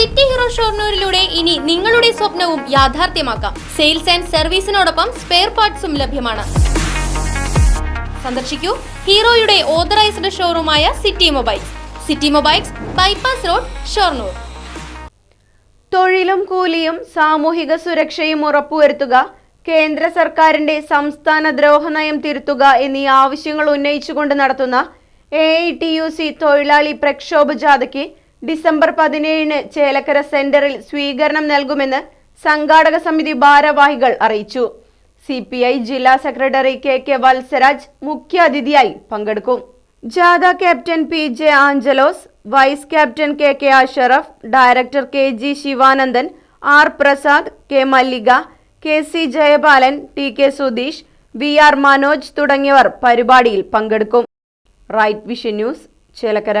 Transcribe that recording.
City hero ഷോർണൂരിലൂടെ ഇനി നിങ്ങളുടെ സ്വപ്നവും യാഥാർത്ഥ്യമാക്കാം. സെയിൽസ് ആൻഡ് സർവീസിനോടൊപ്പം സ്പെയർ പാർട്സും ലഭ്യമാണ്. സന്ദർശിക്കൂ ഹീറോയുടെ authorised ഷോറൂമായ city mobiles. City mobiles bypass road Shoranur. തൊഴിലും കൂലിയും സാമൂഹിക സുരക്ഷയും ഉറപ്പുവരുത്തുക കേന്ദ്ര സർക്കാരിന്റെ സംസ്ഥാന ദ്രോഹനയം തിരുത്തുക എന്നീ ആവശ്യങ്ങൾ ഉന്നയിച്ചുകൊണ്ട് നടത്തുന്ന A I T U C തൊഴിലാളി പ്രക്ഷോഭ ജാഥയ്ക്ക് ഡിസംബർ പതിനേഴിന് ചേലക്കര സെന്ററിൽ സ്വീകരണം നൽകുമെന്ന് സംഘാടക സമിതി ഭാരവാഹികൾ അറിയിച്ചു. സി പി ഐ ജില്ലാ സെക്രട്ടറി കെ കെ വത്സരാജ് മുഖ്യാതിഥിയായി പങ്കെടുക്കും. ജാഥ captain P J Angelos vice captain K K Ashraf director K G Sivanandan R Prasad K Mallika K C Jayapalan T K Sudheesh V R Manoj തുടങ്ങിയവർ പരിപാടിയിൽ പങ്കെടുക്കും. Right vision news Chelakkara.